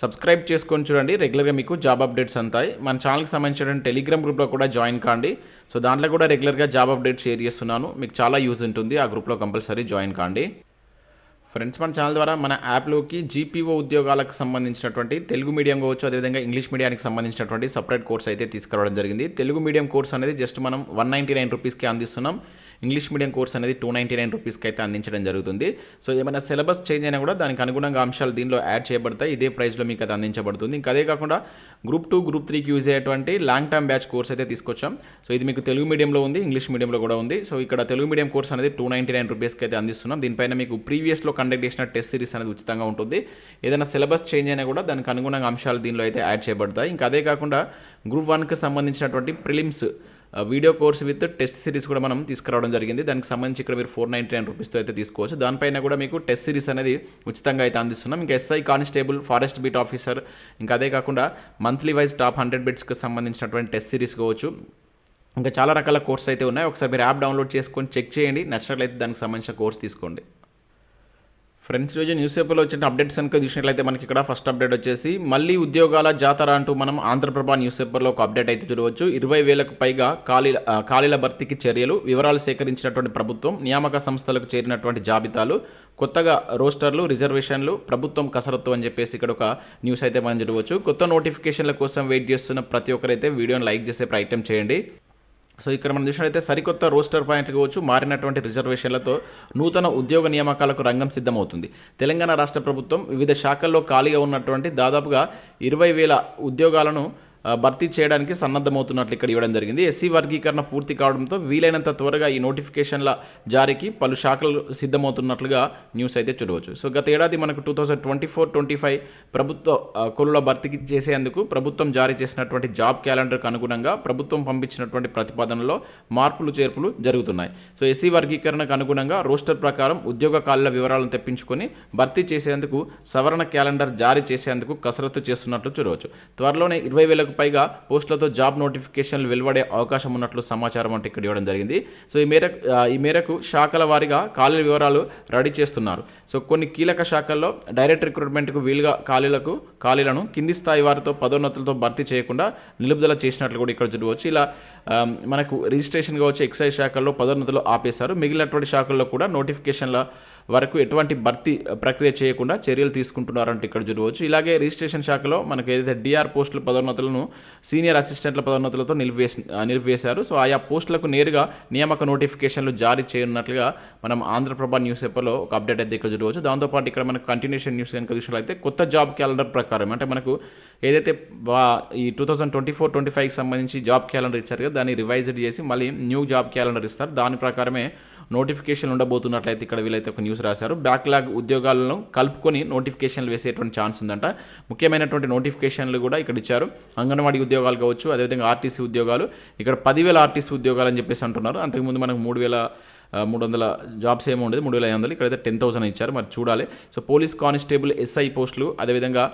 Subscribe చేసుకొని చూడండి. రెగ్యులర్గా మీకు జాబ్ అప్డేట్స్ అంతాయి. మన ఛానల్కి సంబంధించిన టెలిగ్రామ్ గ్రూప్లో కూడా జాయిన్ కాండి. సో దాంట్లో కూడా రెగ్యులర్గా జాబ్ అప్డేట్ షేర్ చేస్తున్నాను. మీకు చాలా యూజ్ ఉంటుంది. ఆ గ్రూప్లో కంపల్సరీ జాయిన్ కాండి. ఫ్రెండ్స్ మన ఛానల్ ద్వారా మన యాప్లోకి జీపీఓ ఉద్యోగాలకు సంబంధించినటువంటి తెలుగు మీడియం కావచ్చు అదేవిధంగా ఇంగ్లీష్ మీడియానికి సంబంధించినటువంటి సపరేట్ కోర్స్ అయితే తీసుకురావడం జరిగింది. తెలుగు మీడియం కోర్స్ అనేది జస్ట్ మనం వన్ నైంటీ నైన్ రూపీస్కి అందిస్తున్నాం. ఇంగ్లీష్ మీడియం కోర్స్ అనేది టూ నైంటీ నైన్ రూపీస్కి అయితే అందించడం జరుగుతుంది. సో ఏమైనా సిలబస్ చేంజ్ అయినా కూడా దానికి అనుగుణంగా అంశాలు దీనిలో యాడ్ చేయబడతాయి. ఇదే ప్రైస్లో మీకు అది అందించబడుతుంది. ఇంకా అదే కాకుండా గ్రూప్ టూ గ్రూప్ త్రీకి యూజ్ అయ్యేటువంటి లాంగ్ టర్మ్ బ్యాచ్ కోర్స్ అయితే తీసుకొచ్చాం. సో ఇది మీకు తెలుగు మీడియంలో ఉంది ఇంగ్లీష్ మీడియంలో కూడా ఉంది. సో ఇక్కడ తెలుగు మీడియం కోర్స్ అనేది టూ నైంటీ నైన్ రూపీస్కి అయితే అందిస్తున్నాం. దీనిపైన మీకు ప్రీవియస్లో కండక్ట్ చేసిన టెస్ట్ సిరీస్ అనేది ఉచితంగా ఉంటుంది. ఏదైనా సిలబస్ చేంజ్ అయినా కూడా దానికి అనుగుణంగా అంశాలు దీనిలో అయితే యాడ్ చేయబడతాయి. ఇంకా అదే కాకుండా గ్రూప్ వన్కి సంబంధించినటువంటి prelims video course with test series కూడా మనం తీసుకురావడం జరిగింది. దానికి సంబంధించి ఇక్కడ మీరు ఫోర్ నైంటీ నైన్ రూపీస్తో అయితే తీసుకోవచ్చు. దానిపైన కూడా మీకు టెస్ట్ సిరీస్ అనేది ఉచితంగా అయితే అందిస్తున్నాం. ఇంకా SI constable forest beat officer ఇంకా అదే కాకుండా మంత్లీ వైజ్ టాప్ హండ్రెడ్ బిట్స్కి సంబంధించినటువంటి టెస్ట్ సిరీస్ కావచ్చు. ఇంకా చాలా రకాల కోర్స్ అయితే ఉన్నాయి. ఒకసారి మీరు యాప్ డౌన్లోడ్ చేసుకొని చెక్ చేయండి. నచ్చినట్లయితే దానికి సంబంధించిన కోర్స్ తీసుకోండి. ఫ్రెండ్స్ రోజు న్యూస్ పేపర్లో వచ్చిన అప్డేట్స్ కనుక చూసినట్లయితే మనకి ఇక్కడ ఫస్ట్ అప్డేట్ వచ్చేసి మళ్ళీ ఉద్యోగాల జాతర అంటూ మనం ఆంధ్రప్రభ న్యూస్ పేపర్లో ఒక అప్డేట్ అయితే చూడవచ్చు. ఇరవై వేలకు పైగా ఖాళీల ఖాళీల భర్తీకి చర్యలు వివరాలు సేకరించినటువంటి ప్రభుత్వం నియామక సంస్థలకు చేరినటువంటి జాబితాలు కొత్తగా రోస్టర్లు రిజర్వేషన్లు ప్రభుత్వం కసరత్తు అని చెప్పేసి ఇక్కడ ఒక న్యూస్ అయితే మనం చూడవచ్చు. కొత్త నోటిఫికేషన్ల కోసం వెయిట్ చేస్తున్న ప్రతి ఒక్కరైతే వీడియోని లైక్ చేసే ప్రయత్నం చేయండి. సో ఇక్కడ మనం చూసినట్లయితే సరికొత్త రోస్టర్ పాయింట్లు కావచ్చు మారినటువంటి రిజర్వేషన్లతో నూతన ఉద్యోగ నియామకాలకు రంగం సిద్ధమవుతుంది. తెలంగాణ రాష్ట్ర ప్రభుత్వం వివిధ శాఖల్లో ఖాళీగా ఉన్నటువంటి దాదాపుగా ఇరవై వేల ఉద్యోగాలను భర్తీ చేయడానికి సన్నద్ధమవుతున్నట్లు ఇక్కడ ఇవ్వడం జరిగింది. ఎస్సీ వర్గీకరణ పూర్తి కావడంతో వీలైనంత త్వరగా ఈ నోటిఫికేషన్ల జారీకి పలు శాఖలు సిద్ధమవుతున్నట్లుగా న్యూస్ అయితే చూడవచ్చు. సో గత ఏడాది మనకు two thousand twenty four twenty five ప్రభుత్వ కొలుల భర్తీకి చేసేందుకు ప్రభుత్వం జారీ చేసినటువంటి జాబ్ క్యాలెండర్కు అనుగుణంగా ప్రభుత్వం పంపించినటువంటి ప్రతిపాదనలో మార్పులు చేర్పులు జరుగుతున్నాయి. సో ఎస్సీ వర్గీకరణకు అనుగుణంగా రోస్టర్ ప్రకారం ఉద్యోగ ఖాళీల వివరాలను తెప్పించుకొని భర్తీ చేసేందుకు సవరణ క్యాలెండర్ జారీ చేసేందుకు కసరత్తు చేస్తున్నట్లు చూడవచ్చు. త్వరలోనే ఇరవై వేలకు పైగా పోస్టులతో జాబ్ నోటిఫికేషన్లు వెలువడే అవకాశం ఉన్నట్లు సమాచారం అంటే ఇక్కడ ఇవ్వడం జరిగింది. సో ఈ మేరకు ఈ మేరకు శాఖల వారీగా ఖాళీల వివరాలు రెడీ చేస్తున్నారు. సో కొన్ని కీలక శాఖల్లో డైరెక్ట్ రిక్రూట్మెంట్కు వీలుగా ఖాళీలకు ఖాళీలను కింది స్థాయి వారితో పదోన్నతులతో భర్తీ చేయకుండా నిలుపుదల చేసినట్లు కూడా ఇక్కడ చూడవచ్చు. ఇలా మనకు రిజిస్ట్రేషన్ కావచ్చు ఎక్సైజ్ శాఖల్లో పదోన్నతులు ఆపేశారు. మిగిలినటువంటి శాఖల్లో కూడా నోటిఫికేషన్ల వరకు ఎటువంటి భర్తీ ప్రక్రియ చేయకుండా చర్యలు తీసుకుంటున్నారంటే ఇక్కడ చూడవచ్చు. ఇలాగే రిజిస్ట్రేషన్ శాఖలో మనకు ఏదైతే డిఆర్ పోస్టుల పదోన్నతులను సీనియర్ అసిస్టెంట్ల పదోన్నతులతో నిలిపివేసి నిలిపివేశారు. సో ఆయా పోస్టులకు నేరుగా నియామక నోటిఫికేషన్లు జారీ చేయనున్నట్లుగా మనం ఆంధ్రప్రభ న్యూస్ పేపర్లో ఒక అప్డేట్ అయితే ఇక్కడ చూడవచ్చు. దాంతోపాటు ఇక్కడ మనకు కంటిన్యూషన్ న్యూస్ కనుక చూసినట్లయితే కొత్త జాబ్ క్యాలెండర్ ప్రకారం అంటే మనకు ఏదైతే ఈ two thousand twenty four twenty ఫైవ్కి సంబంధించి జాబ్ క్యాలెండర్ ఇచ్చారు కదా దాన్ని రివైజ్డ్ చేసి మళ్ళీ న్యూ జాబ్ క్యాలెండర్ ఇస్తారు. దాని ప్రకారమే నోటిఫికేషన్ ఉండబోతున్నట్లయితే ఇక్కడ వీళ్ళైతే ఒక న్యూస్ రాశారు. బ్యాక్లాగ్ ఉద్యోగాలను కలుపుకొని నోటిఫికేషన్లు వేసేటువంటి ఛాన్స్ ఉందంట. ముఖ్యమైనటువంటి నోటిఫికేషన్లు కూడా ఇక్కడ ఇచ్చారు. అంగన్వాడీ ఉద్యోగాలు కావచ్చు అదేవిధంగా ఆర్టీసీ ఉద్యోగాలు. ఇక్కడ పదివేల ఆర్టీసీ ఉద్యోగాలు అని చెప్పేసి అంటున్నారు. అంతకుముందు మనకు మూడు వేల మూడు వందల జాబ్స్ ఏమో ఉండేది మూడు వేల ఐదు వందలు ఇక్కడైతే టెన్ థౌసండ్ ఇచ్చారు. మరి చూడాలి. సో పోలీస్ కానిస్టేబుల్ ఎస్ఐ పోస్టులు అదేవిధంగా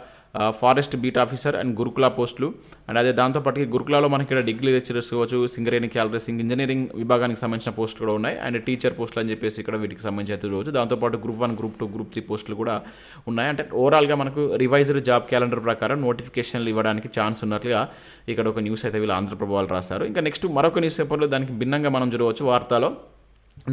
ఫారెస్ట్ బీట్ ఆఫీసర్ అండ్ గురుకుల పోస్టులు. అండ్ అదే దాంతోపాటు గురుకులలో గురుకులాలో మనకి ఇక్కడ డిగ్రీ లెక్చరర్స్ కావచ్చు సింగరేణి క్యాలరీసింగ్ ఇంజనీరింగ్ విభాగానికి సంబంధించిన పోస్టులు కూడా ఉన్నాయి. అండ్ టీచర్ పోస్టులు అని చెప్పేసి ఇక్కడ వీటికి సంబంధించి అయితే చూడవచ్చు. దాంతోపాటు group one group two group three పోస్టులు కూడా ఉన్నాయి. అంటే ఓవరాల్గా మనకు రివైజ్డ్ జాబ్ క్యాలెండర్ ప్రకారం నోటిఫికేషన్లు ఇవ్వడానికి ఛాన్స్ ఉన్నట్లుగా ఇక్కడ ఒక న్యూస్ అయితే వీళ్ళు ఆంధ్రప్రభ వాళ్ళు రాశారు. ఇంకా నెక్స్ట్ మరొక న్యూస్ పేపర్లో దానికి భిన్నంగా మనం చూడవచ్చు వార్తలో.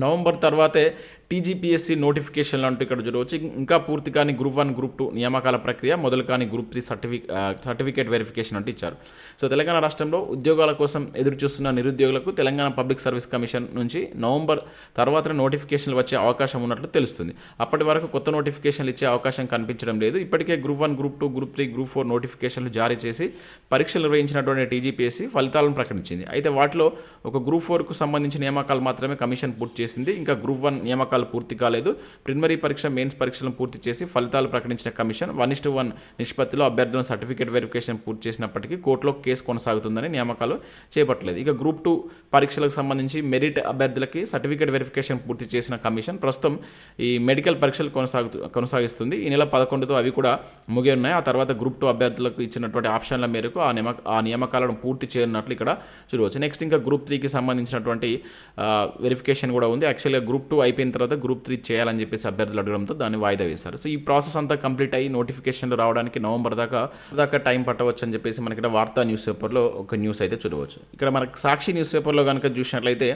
నవంబర్ తర్వాతే టీజీపీఎస్సీ నోటిఫికేషన్లు అంటూ ఇక్కడ చూడవచ్చు ఇంకా పూర్తి కాని గ్రూప్ వన్ గ్రూప్ టూ నియామకాల ప్రక్రియ మొదలు కాని గ్రూప్ త్రీ సర్టిఫిక్ సర్టిఫికేట్ వెరిఫికేషన్ అంటూ ఇచ్చారు. సో తెలంగాణ రాష్ట్రంలో ఉద్యోగాల కోసం ఎదురు చూస్తున్న నిరుద్యోగులకు తెలంగాణ పబ్లిక్ సర్వీస్ కమిషన్ నుంచి నవంబర్ తర్వాత నోటిఫికేషన్లు వచ్చే అవకాశం ఉన్నట్లు తెలుస్తుంది. అప్పటి వరకు కొత్త నోటిఫికేషన్లు ఇచ్చే అవకాశం కనిపించడం లేదు. ఇప్పటికే group one group two group three group four నోటిఫికేషన్లు జారీ చేసి పరీక్షలు నిర్వహించినటువంటి టీజీపీఎస్సీ ఫలితాలను ప్రకటించింది. అయితే వాటిలో ఒక గ్రూప్ ఫోర్కు సంబంధించిన నియామకాలు మాత్రమే కమిషన్ పూర్తి చేసింది. ఇంకా గ్రూప్ వన్ నియామకాలు పూర్తి కాలేదు. ప్రిలిమినరీ పరీక్ష మెయిన్స్ పరీక్షలను పూర్తి చేసి ఫలితాలు ప్రకటించిన కమిషన్ వన్ ఇస్టు వన్ నిష్పత్తిలో అభ్యర్థుల సర్టిఫికేట్ వెరిఫికేషన్ పూర్తి చేసినప్పటికీ కోర్టులో కేసు కొనసాగుతుందని నియామకాలు చేపట్టలేదు. ఇక గ్రూప్ టూ పరీక్షలకు సంబంధించి మెరిట్ అభ్యర్థులకి సర్టిఫికేట్ వెరిఫికేషన్ పూర్తి చేసిన కమిషన్ ప్రస్తుతం ఈ మెడికల్ పరీక్షలు కొనసాగుతూ కొనసాగిస్తుంది. ఈ నెల పదకొండుతో అవి కూడా ముగి ఉన్నాయి ఆ తర్వాత గ్రూప్ టూ అభ్యర్థులకు ఇచ్చినటువంటి ఆప్షన్ల మేరకు ఆ నియమ ఆ నియామకాలను పూర్తి చేయనున్నట్లు ఇక్కడ చూడవచ్చు. నెక్స్ట్ ఇంకా గ్రూప్ త్రీకి సంబంధించినటువంటి వెరిఫికేషన్ కూడా ఉంది. యాక్చువల్గా గ్రూప్ టూ అయిపోయిన తర్వాత గ్రూప్ త్రీ చేయాలని చెప్పేసి అభ్యర్థులు అడగడంతో దాన్ని వాయిదా వేశారు. సో ఈ ప్రాసెస్ అంతా కంప్లీట్ అయ్యి నోటిఫికేషన్లు రావడానికి నవంబర్ దాకా దాకా టైం పట్టవచ్చు అని చెప్పేసి మనకి వార్తా న్యూస్ పేపర్లో ఒక న్యూస్ అయితే చూడవచ్చు. ఇక్కడ మనకు సాక్షి న్యూస్ పేపర్లో కనుక చూసినట్లయితే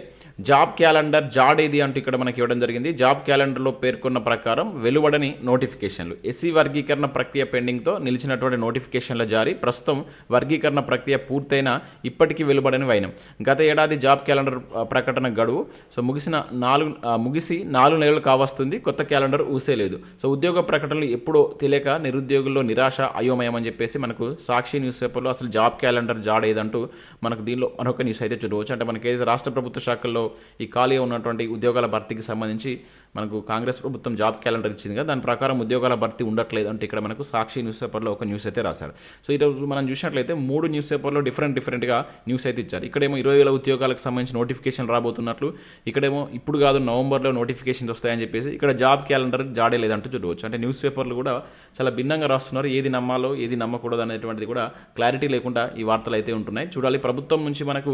జాబ్ క్యాలెండర్ జాడ్ ఏది అంటూ ఇక్కడ మనకి ఇవ్వడం జరిగింది. జాబ్ క్యాలెండర్లో పేర్కొన్న ప్రకారం వెలువడని నోటిఫికేషన్లు. ఎస్సీ వర్గీకరణ ప్రక్రియ పెండింగ్తో నిలిచినటువంటి నోటిఫికేషన్ల జారీ. ప్రస్తుతం వర్గీకరణ ప్రక్రియ పూర్తయిన ఇప్పటికీ వెలువడని వైనం. గత ఏడాది జాబ్ క్యాలెండర్ ప్రకటన గడువు. సో ముగిసిన నాలుగు ముగిసి నాలుగు నెలలు కావస్తుంది. కొత్త క్యాలెండర్ ఊసేలేదు. సో ఉద్యోగ ప్రకటనలు ఎప్పుడో తెలియక నిరుద్యోగుల్లో నిరాశ అయోమయం అని చెప్పేసి మనకు సాక్షి న్యూస్ పేపర్లో అసలు జాబ్ క్యాలెండర్ క్యాలెండర్ జాడేదంటూ మనకు దీనిలో మరొక న్యూస్ అయితే చూడవచ్చు. అంటే మనకి ఏదైతే రాష్ట్ర ప్రభుత్వ శాఖల్లో ఈ ఖాళీ ఉన్నటువంటి ఉద్యోగాల భర్తీకి సంబంధించి మనకు కాంగ్రెస్ ప్రభుత్వం జాబ్ క్యాలెండర్ ఇచ్చింది కదా దాని ప్రకారం ఉద్యోగాల భర్తీ ఉండట్లేదు అంటే ఇక్కడ మనకు సాక్షి న్యూస్ పేపర్లో ఒక న్యూస్ అయితే రాశారు. సో ఈరోజు మనం చూసినట్లయితే మూడు న్యూస్ పేపర్లో డిఫరెంట్ డిఫరెంట్గా న్యూస్ అయితే ఇచ్చారు. ఇక్కడేమో ఇరవై వేల ఉద్యోగాలకు సంబంధించి నోటిఫికేషన్ రాబోతున్నట్లు ఇక్కడేమో ఇప్పుడు కాదు నవంబర్లో నోటిఫికేషన్స్ వస్తాయని చెప్పేసి ఇక్కడ జాబ్ క్యాలెండర్ జాడే లేదంటూ చూడవచ్చు. అంటే న్యూస్ పేపర్లు కూడా చాలా భిన్నంగా రాస్తున్నారు. ఏది నమ్మాలో ఏది నమ్మకూడదు అనేటువంటిది కూడా క్లారిటీ లేకుండా ఈ వార్తలు అయితే ఉంటున్నాయి. చూడాలి. ప్రభుత్వం నుంచి మనకు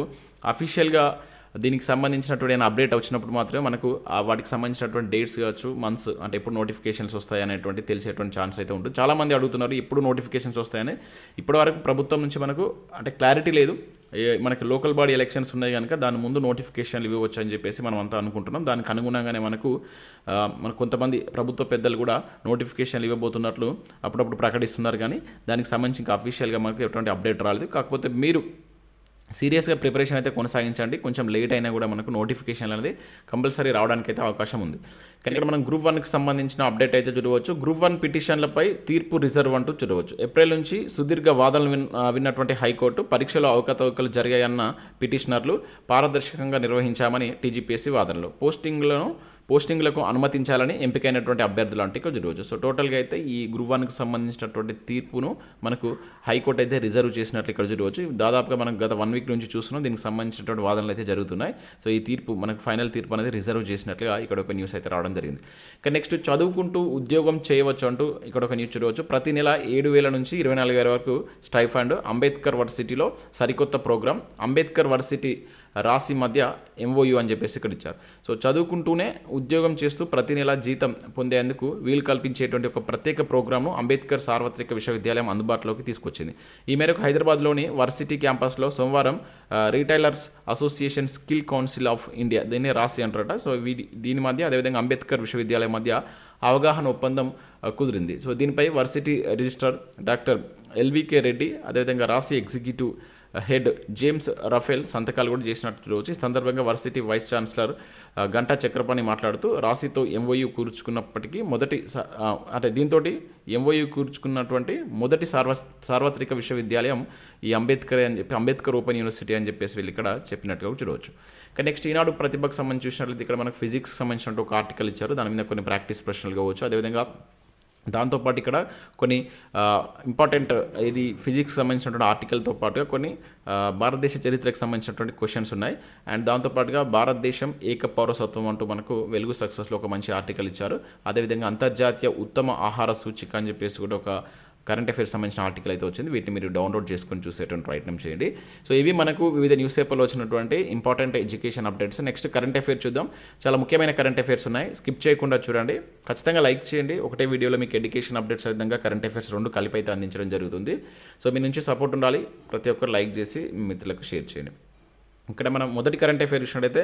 అఫీషియల్గా దీనికి సంబంధించినటువంటి ఏమైనా అప్డేట్ వచ్చినప్పుడు మాత్రమే మనకు ఆ వాటికి సంబంధించినటువంటి డేట్స్ కావచ్చు మంత్స్ అంటే ఎప్పుడు నోటిఫికేషన్స్ వస్తాయి అనేటువంటి తెలిసేటువంటి ఛాన్స్ అయితే ఉంటుంది. చాలామంది అడుగుతున్నారు ఎప్పుడు నోటిఫికేషన్స్ వస్తాయని. ఇప్పటి వరకు ప్రభుత్వం నుంచి మనకు అంటే క్లారిటీ లేదు. మనకి లోకల్ బాడీ ఎలక్షన్స్ ఉన్నాయి కనుక దాని ముందు నోటిఫికేషన్లు ఇవ్వచ్చు అని చెప్పేసి మనం అంతా అనుకుంటున్నాం. దానికి అనుగుణంగానే మనకు మన మనకు కొంతమంది ప్రభుత్వ పెద్దలు కూడా నోటిఫికేషన్లు ఇవ్వబోతున్నట్లు అప్పుడప్పుడు ప్రకటిస్తున్నారు కానీ దానికి సంబంధించి ఇంకా అఫీషియల్గా మనకు ఎటువంటి అప్డేట్ రాలేదు. కాకపోతే మీరు సీరియస్గా ప్రిపరేషన్ అయితే కొనసాగించండి. కొంచెం లేట్ అయినా కూడా మనకు నోటిఫికేషన్ అనేది కంపల్సరీ రావడానికి అయితే అవకాశం ఉంది. కానీ ఇక్కడ మనం గ్రూప్ వన్కి సంబంధించిన అప్డేట్ అయితే చూడవచ్చు. గ్రూప్ వన్ పిటిషన్లపై తీర్పు రిజర్వ్ అంటూ చూడవచ్చు. ఏప్రిల్ నుంచి సుదీర్ఘ వాదనలు విన్ విన్నటువంటి హైకోర్టు పరీక్షలో అవకతవకలు జరిగాయన్న పిటిషనర్లు పారదర్శకంగా నిర్వహించామని టీజీపీఎస్సీ వాదనలు. పోస్టింగ్లను పోస్టింగ్లకు అనుమతించాలని ఎంపికైనటువంటి అభ్యర్థులు అంటే ఇక్కడ చూడవచ్చు సో టోటల్గా అయితే ఈ గురువానికి సంబంధించినటువంటి తీర్పును మనకు హైకోర్టు అయితే రిజర్వ్ చేసినట్లు ఇక్కడ చూడవచ్చు దాదాపుగా మనం గత వన్ వీక్ నుంచి చూస్తున్నాం. దీనికి సంబంధించినటువంటి వాదనలు అయితే జరుగుతున్నాయి. సో ఈ తీర్పు మనకు ఫైనల్ తీర్పు అనేది రిజర్వ్ చేసినట్లుగా ఇక్కడ ఒక న్యూస్ అయితే రావడం జరిగింది. ఇక నెక్స్ట్ చదువుకుంటూ ఉద్యోగం చేయవచ్చు అంటూ ఇక్కడ ఒక న్యూస్ చూడవచ్చు. ప్రతి నెల ఏడు వేల నుంచి ఇరవై నాలుగు వేల వరకు స్టైఫండ్ అంబేద్కర్ వర్సిటీలో సరికొత్త ప్రోగ్రామ్ అంబేద్కర్ వర్సిటీ రాసి మధ్య ఎంఓయు అని చెప్పేసి ఇక్కడ ఇచ్చారు. సో చదువుకుంటూనే ఉద్యోగం చేస్తూ ప్రతి నెల జీతం పొందేందుకు వీలు కల్పించేటువంటి ఒక ప్రత్యేక ప్రోగ్రామ్ను అంబేద్కర్ సార్వత్రిక విశ్వవిద్యాలయం అందుబాటులోకి తీసుకొచ్చింది. ఈ మేరకు హైదరాబాద్లోని వర్సిటీ క్యాంపస్లో సోమవారం retailers association skill council of India దీన్ని రాసి అంటారట. సో వీటి దీని మధ్య అదేవిధంగా అంబేద్కర్ విశ్వవిద్యాలయం మధ్య అవగాహన ఒప్పందం కుదిరింది. సో దీనిపై varsity registrar doctor L V K Reddy అదేవిధంగా RASCI executive head James Rafale సంతకాలు కూడా చేసినట్టు రోజు ఈ సందర్భంగా varsity vice chancellor Ganta Chakrapani మాట్లాడుతూ రాశితో ఎంఓయూ కూర్చుకున్నప్పటికీ మొదటి స- అంటే దీంతో ఎంఓయూ కూర్చుకున్నటువంటి మొదటి సార్వ సార్వత్రిక విశ్వవిద్యాలయం ఈ అంబేద్కర్ అని చెప్పి అంబేద్కర్ ఓపెన్ యూనివర్సిటీ అని చెప్పేసి వీళ్ళు ఇక్కడ చెప్పినట్టుగా చూడవచ్చు. కానీ నెక్స్ట్ ఈనాడు ప్రతిభకు సంబంధించి చూసినట్లయితే ఇక్కడ మనకు ఫిజిక్స్ సంబంధించినటువంటి ఒక ఆర్టికల్ ఇచ్చారు. దాని మీద కొన్ని ప్రాక్టీస్ ప్రశ్నలు కావచ్చు. అదేవిధంగా దాంతోపాటు ఇక్కడ కొన్ని ఇంపార్టెంట్ ఇది ఫిజిక్స్ సంబంధించినటువంటి ఆర్టికల్తో పాటుగా కొన్ని భారతదేశ చరిత్రకు సంబంధించినటువంటి క్వశ్చన్స్ ఉన్నాయి. అండ్ దాంతోపాటుగా భారతదేశం ఏక పౌరసత్వం అంటూ మనకు వెలుగు సక్సెస్లో ఒక మంచి ఆర్టికల్ ఇచ్చారు. అదేవిధంగా అంతర్జాతీయ ఉత్తమ ఆహార సూచిక అని చెప్పేసి కూడా ఒక కరెంట్ అఫైర్స్ సంబంధించిన ఆర్టికల్ అయితే వచ్చింది. వీటిని మీరు డౌన్లోడ్ చేసుకొని చూసేటువంటి ప్రయత్నం చేయండి. సో ఇవి మనకు వివిధ న్యూస్ పేపర్లో వచ్చినటువంటి important education updates. Next current affair చూద్దాం. చాలా ముఖ్యమైన కరెంట్ అఫైర్స్ ఉన్నాయి. స్కిప్ చేయకుండా చూడండి. ఖచ్చితంగా లైక్ చేయండి. ఒకటే వీడియోలో మీకు ఎడ్యుకేషన్ అప్డేట్స్ విధంగా కరెంట్ అఫైర్స్ రెండు కలిపి అయితే అందించడం జరుగుతుంది. సో మీ నుంచి సపోర్ట్ ఉండాలి. ప్రతి ఒక్కరు లైక్ చేసి మిత్రులకు షేర్ చేయండి. ఇక్కడ మనం మొదటి కరెంట్ అఫైర్ చూసినట్టయితే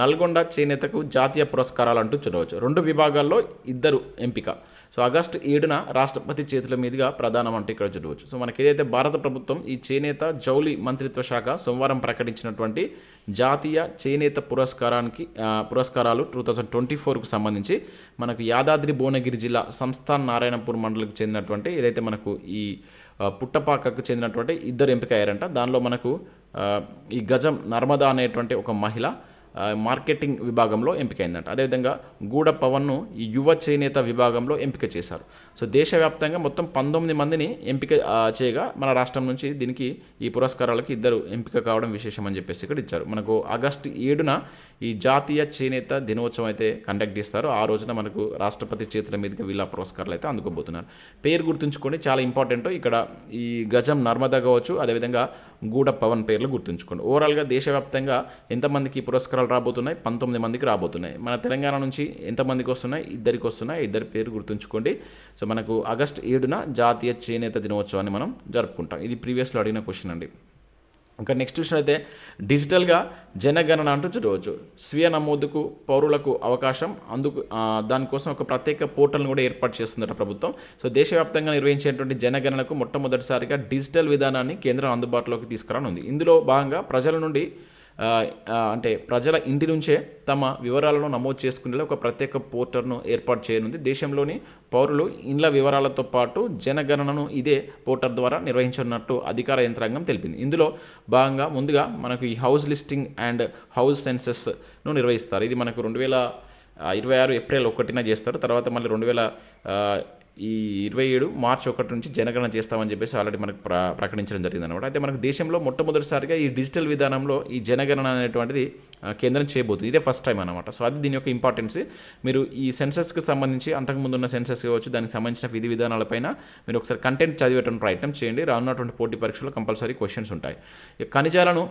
నల్గొండ చేనేతకు జాతీయ పురస్కారాలు అంటూ చూడవచ్చు. రెండు విభాగాల్లో ఇద్దరు ఎంపిక. సో ఆగస్టు ఏడున రాష్ట్రపతి చేతుల మీదుగా ప్రధానం అంటే ఇక్కడ చూడవచ్చు సో మనకి ఏదైతే భారత ప్రభుత్వం ఈ చేనేత జౌలి మంత్రిత్వ శాఖ సోమవారం ప్రకటించినటువంటి జాతీయ చేనేత పురస్కారానికి పురస్కారాలు టూ థౌజండ్ ట్వంటీ ఫోర్కు సంబంధించి మనకు యాదాద్రి భువనగిరి జిల్లా సంస్థాన్ నారాయణపూర్ మండలికి చెందినటువంటి ఏదైతే మనకు ఈ పుట్టపాకకు చెందినటువంటి ఇద్దరు ఎంపిక అయ్యారంట. దానిలో మనకు ఈ గజం నర్మదా అనేటువంటి ఒక మహిళ మార్కెటింగ్ విభాగంలో ఎంపికైందంట. అదేవిధంగా గూడ పవన్ను ఈ యువ చేనేత విభాగంలో ఎంపిక చేశారు. సో దేశవ్యాప్తంగా మొత్తం పంతొమ్మిది మందిని ఎంపిక చేయగా మన రాష్ట్రం నుంచి దీనికి ఈ పురస్కారాలకి ఇద్దరు ఎంపిక కావడం విశేషం అని చెప్పేసి ఇక్కడ ఇచ్చారు. మనకు ఆగస్టు ఏడున ఈ జాతీయ చేనేత దినోత్సవం అయితే కండక్ట్ చేస్తారు. ఆ రోజున మనకు రాష్ట్రపతి చేతుల మీదుగా వీళ్ళ పురస్కారాలు అయితే అందుకోబోతున్నారు. పేరు గుర్తుంచుకోండి చాలా ఇంపార్టెంట్ ఇక్కడ ఈ గజం నర్మదా కావచ్చు అదేవిధంగా గూడ పవన్ పేర్లు గుర్తుంచుకోండి. ఓవరాల్గా దేశవ్యాప్తంగా ఎంతమందికి పురస్కారాలు రాబోతున్నాయి? పంతొమ్మిది మందికి రాబోతున్నాయి. మన తెలంగాణ నుంచి ఎంతమందికి వస్తున్నాయి? ఇద్దరికి వస్తున్నాయి. ఇద్దరి పేరు గుర్తుంచుకోండి. సో మనకు ఆగస్ట్ ఏడున జాతీయ చేనేత దినోత్సవాన్ని మనం జరుపుకుంటాం. ఇది ప్రీవియస్లో అడిగిన క్వశ్చన్ అండి. ఇంకా నెక్స్ట్ చూసినట్లయితే డిజిటల్గా జనగణన అంటూ చూడవచ్చు స్వీయ నమోదుకు పౌరులకు అవకాశం అందుకు దానికోసం ఒక ప్రత్యేక పోర్టల్ను కూడా ఏర్పాటు చేస్తుందట ప్రభుత్వం. సో దేశవ్యాప్తంగా నిర్వహించేటువంటి జనగణనకు మొట్టమొదటిసారిగా డిజిటల్ విధానాన్ని కేంద్రం అందుబాటులోకి తీసుకురానుంది. ఇందులో భాగంగా ప్రజల నుండి అంటే ప్రజల ఇంటి నుంచే తమ వివరాలను నమోదు చేసుకునేలా ఒక ప్రత్యేక పోర్టల్ను ఏర్పాటు చేయనుంది. దేశంలోని పౌరులు ఇండ్ల వివరాలతో పాటు జనగణనను ఇదే పోర్టల్ ద్వారా నిర్వహించనున్నట్టు అధికార యంత్రాంగం తెలిపింది. ఇందులో భాగంగా ముందుగా మనకు ఈ హౌస్ లిస్టింగ్ అండ్ హౌస్ సెన్సెస్ను నిర్వహిస్తారు. ఇది మనకు రెండు వేల ఇరవై ఆరు ఏప్రిల్ ఒకటిన చేస్తారు. తర్వాత మళ్ళీ రెండు వేల ఈ ఇరవై ఏడు మార్చి ఒకటి నుంచి జనగణన చేస్తామని చెప్పేసి ఆల్రెడీ మనకు ప్ర ప్రకటించడం జరిగింది అనమాట అయితే మనకు దేశంలో మొట్టమొదటిసారిగా ఈ డిజిటల్ విధానంలో ఈ జనగణన అనేటువంటిది కేంద్రం చేయబోతుంది. ఇదే ఫస్ట్ టైం అనమాట సో అది దీని యొక్క ఇంపార్టెన్స్. మీరు ఈ సెన్సెస్కి సంబంధించి అంతకుముందు ఉన్న సెన్సెస్ కావచ్చు దానికి సంబంధించిన విధి విధానాలపైన మీరు ఒకసారి కంటెంట్ చదివేటువంటి ప్రయత్నం చేయండి. రానున్నటువంటి పోటీ పరీక్షలో కంపల్సరీ క్వశ్చన్స్ ఉంటాయి. ఈ ఖనిజాలను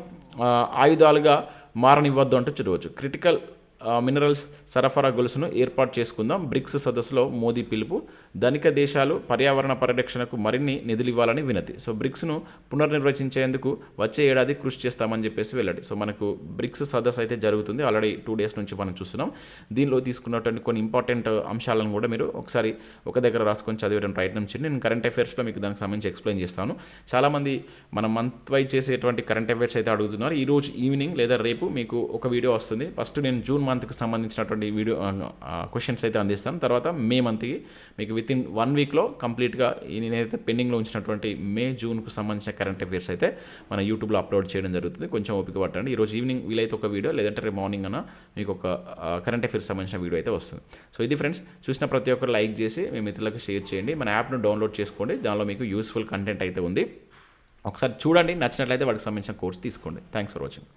ఆయుధాలుగా మారనివ్వద్దు అంటూ చూడవచ్చు. క్రిటికల్ మినరల్స్ సరఫరా గొలుసును ఏర్పాటు చేసుకుందాం. బ్రిక్స్ సదస్సులో మోదీ పిలుపు ధనిక దేశాలు పర్యావరణ పరిరక్షణకు మరిన్ని నిధులు ఇవ్వాలని వినతి. సో బ్రిక్స్ను పునర్నిర్వచించేందుకు వచ్చే ఏడాది కృషి చేస్తామని చెప్పేసి వెళ్ళాడు సో మనకు బ్రిక్స్ సదస్సు అయితే జరుగుతుంది. ఆల్రెడీ టూ డేస్ నుంచి మనం చూస్తున్నాం. దీనిలో తీసుకున్నటువంటి కొన్ని ఇంపార్టెంట్ అంశాలను కూడా మీరు ఒకసారి ఒక దగ్గర రాసుకొని చదివేయడం ప్రయత్నం చేయండి. నేను కరెంట్ అఫైర్స్లో మీకు దానికి సంబంధించి ఎక్స్ప్లెయిన్ చేస్తాను. చాలామంది మన మంత్ వైజ్ చేసేటువంటి కరెంట్ అఫైర్స్ అయితే అడుగుతున్నారు. ఈరోజు ఈవినింగ్ లేదా రేపు మీకు ఒక వీడియో వస్తుంది. ఫస్ట్ నేను జూన్ మంత్కి సంబంధించినటువంటి వీడియో క్వశ్చన్స్ అయితే అందిస్తాను తర్వాత మే మంత్కి మీకు విత్ ఇన్ వన్ వీక్లో కంప్లీట్గా ఈ నేనైతే పెండింగ్లో ఉంచినటువంటి మే జూన్కు సంబంధించిన కరెంట్ అఫైర్స్ అయితే మన యూట్యూబ్లో అప్లోడ్ చేయడం జరుగుతుంది. కొంచెం ఓపిక పట్టండి. ఈరోజు ఈవినింగ్ వీలైతే ఒక వీడియో లేదంటే రేపు మార్నింగ్ అన్న మీకు ఒక కరెంట్ అఫైర్స్ సంబంధించిన వీడియో అయితే వస్తుంది. సో ఇది ఫ్రెండ్స్ చూసిన ప్రతి ఒక్కరు లైక్ చేసి మీ మిత్రులకు షేర్ చేయండి. మన యాప్ను డౌన్లోడ్ చేసుకోండి. దానిలో మీకు యూస్ఫుల్ కంటెంట్ అయితే ఉంది. ఒకసారి చూడండి. నచ్చినట్లయితే వాటికి సంబంధించిన కోర్స్ తీసుకోండి. Thanks for watching